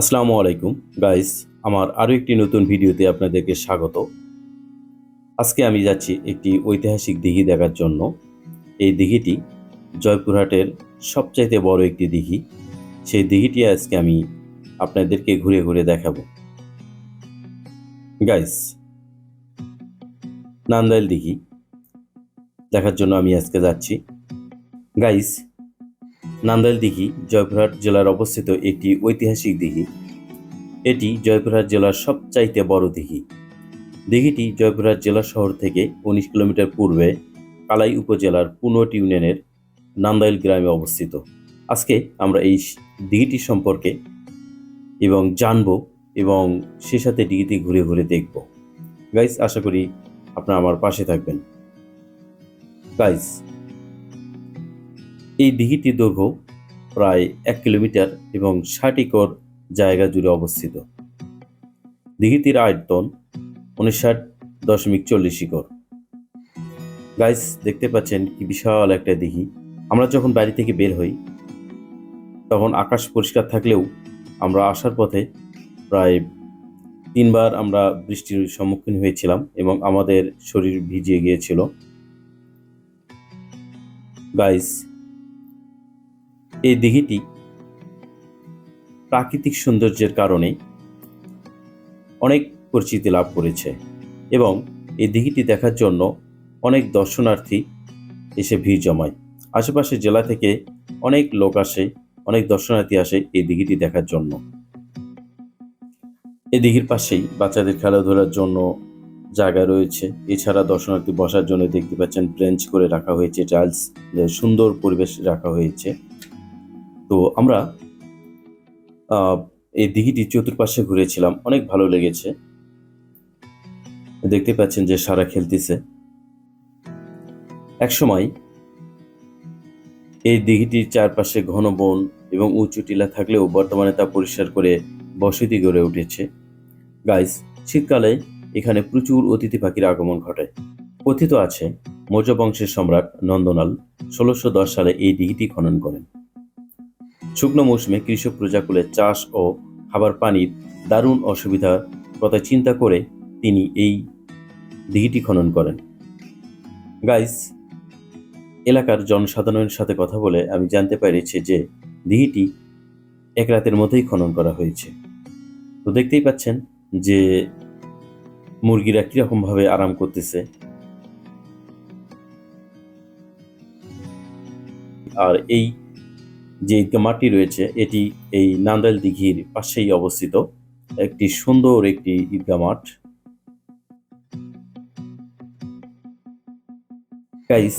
আসসালামু আলাইকুম। গাইস আমার আরও একটি নতুন ভিডিওতে আপনাদেরকে স্বাগত। আজকে আমি যাচ্ছি একটি ঐতিহাসিক দিঘি দেখার জন্য। এই দিঘিটি জয়পুরহাটের সবচাইতে বড় একটি দিঘি। সেই দিঘিটি আজকে আমি আপনাদেরকে ঘুরে ঘুরে দেখাবো। গাইস নান্দাইল দিঘি। দেখার জন্য আমি আজকে যাচ্ছি। গাইস নান্দাইল দিঘি জয়পুরহাট জেলার অবস্থিত একটি ঐতিহাসিক দিঘি। এটি জয়পুরহাট জেলার সবচাইতে বড় দিঘি। দিঘিটি জয়পুরহাট জেলা শহর থেকে উনিশ কিলোমিটার পূর্বে কালাই উপজেলার পুনট ইউনিয়নের নান্দাইল গ্রামে অবস্থিত। আজকে আমরা এই দিঘিটি সম্পর্কে এবং জানব এবং সে সাথে দিঘিটি ঘুরে ঘুরে দেখব। গাইস, আশা করি আপনারা আমার পাশে থাকবেন। গাইস এই দিঘিটি দৈর্ঘ্য প্রায় এক কিলোমিটার এবং ষাট একর জায়গা জুড়ে অবস্থিত। দিঘিটির আয়তন উনষাট দশমিক চল্লিশ একর। গাইস দেখতে পাচ্ছেন কি বিশাল একটা দিঘি। আমরা যখন বাড়ি থেকে বের হই, তখন আকাশ পরিষ্কার থাকলেও আমরা আসার পথে প্রায় তিনবার আমরা বৃষ্টির সম্মুখীন হয়েছিলাম এবং আমাদের শরীর ভিজিয়ে গিয়েছিল। গাইস এই দিঘিটি প্রাকৃতিক সৌন্দর্যের কারণে অনেক পরিচিতি লাভ করেছে এবং এই দিঘিটি দেখার জন্য অনেক দর্শনার্থী এসে ভিড় জমায়। আশেপাশের জেলা থেকে অনেক লোক আসে, অনেক দর্শনার্থী আসে এই দিঘিটি দেখার জন্য। এই দিঘির পাশেই বাচ্চাদের খেলাধুলার জন্য জায়গা রয়েছে। এছাড়া দর্শনার্থী বসার জন্য দেখতে পাচ্ছেন ব্রেঞ্চ করে রাখা হয়েছে, টাইলস, সুন্দর পরিবেশ রাখা হয়েছে। তো আমরা এই দিঘিটি চতুর্পাশে ঘুরেছিলাম। অনেক ভালো লেগেছে। দেখতে পাচ্ছেন যে সারা খেলতেছে। একসময় এই দিঘিটির চারপাশে ঘন বন এবং উঁচু টিলা থাকলেও বর্তমানে তা পরিষ্কার করে বসতি গড়ে উঠেছে। গাইস শীতকালে এখানে প্রচুর অতিথি পাখির আগমন ঘটে। কথিত আছে মৌর্য বংশের সম্রাট নন্দলাল ষোলোশো সালে এই দিঘিটি খনন করেন। শুকনো মৌসুমে কৃষক প্রজাকুলের চাষ ও খাবার পানির দারুণ অসুবিধার কথা চিন্তা করে তিনি এই দিঘিটি খনন করেন। গাইস এলাকার জনসাধারণের সাথে কথা বলে আমি জানতে পেরেছি যে দিঘিটি এক রাতের মধ্যেই খনন করা হয়েছে। তো দেখতেই পাচ্ছেন যে মুরগিরা কীরকমভাবে আরাম করতেছে। আর এই যে ঈদগা মাঠটি রয়েছে, এটি এই নান্দাইল দিঘির পাশেই অবস্থিত। একটি সুন্দর একটি ঈদগা মাঠ। গাইস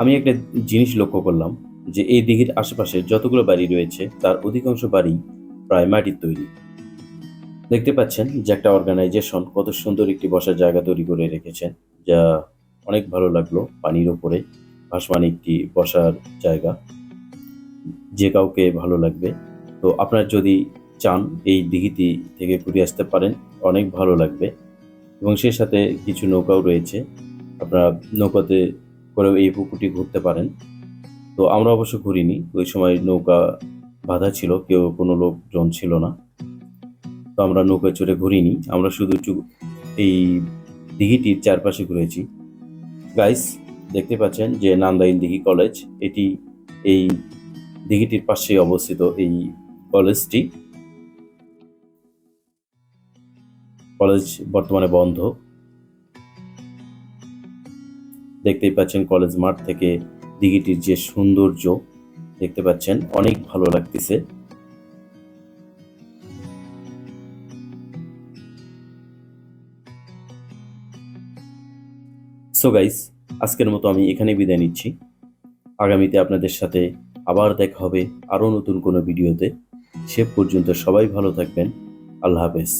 আমি একটা জিনিস লক্ষ্য করলাম যে এই দিঘির আশেপাশে যতগুলো বাড়ি রয়েছে, তার অধিকাংশ বাড়ি প্রায় মাটির তৈরি। দেখতে পাচ্ছেন যে একটা অর্গানাইজেশন কত সুন্দর একটি বসার জায়গা তৈরি করে রেখেছেন, যা অনেক ভালো লাগল পানির ওপরে ভাসমান একটি বসার জায়গা। যে কাউকে ভালো লাগবে। তো আপনার যদি চান এই দিঘিটি থেকে ঘুরে আসতে পারেন, অনেক ভালো লাগবে। এবং সেই সাথে কিছু নৌকাও রয়েছে। আপনারা নৌকাতে করেও এই পুকুরটি ঘুরতে পারেন। তো আমরা অবশ্য ঘুরিনি, ওই সময় নৌকা বাধা ছিল, কেউ কোনো লোকজন ছিল না। তো আমরা নৌকায় চড়ে ঘুরিনি, আমরা শুধু এই দিঘিটির চারপাশে ঘুরেছি। গাইস দেখতে পাচ্ছেন যে নান্দাইল দিঘি কলেজ, এটি এই দিঘিটির পাশে অবস্থিত এই কলেজটি। কলেজ বর্তমানে বন্ধ। দেখতেই পাচ্ছেন কলেজ মাঠ থেকে দিঘিটির যে সৌন্দর্য, দেখতে পাচ্ছেন অনেক ভালো লাগতেছে। সো গাইস আজকের মতো আমি এখানে বিদায় নিচ্ছি। আগামীতে আপনাদের সাথে আবার দেখা হবে আরও নতুন কোনো ভিডিওতে। সে পর্যন্ত সবাই ভালো থাকবেন। আল্লাহ হাফেজ।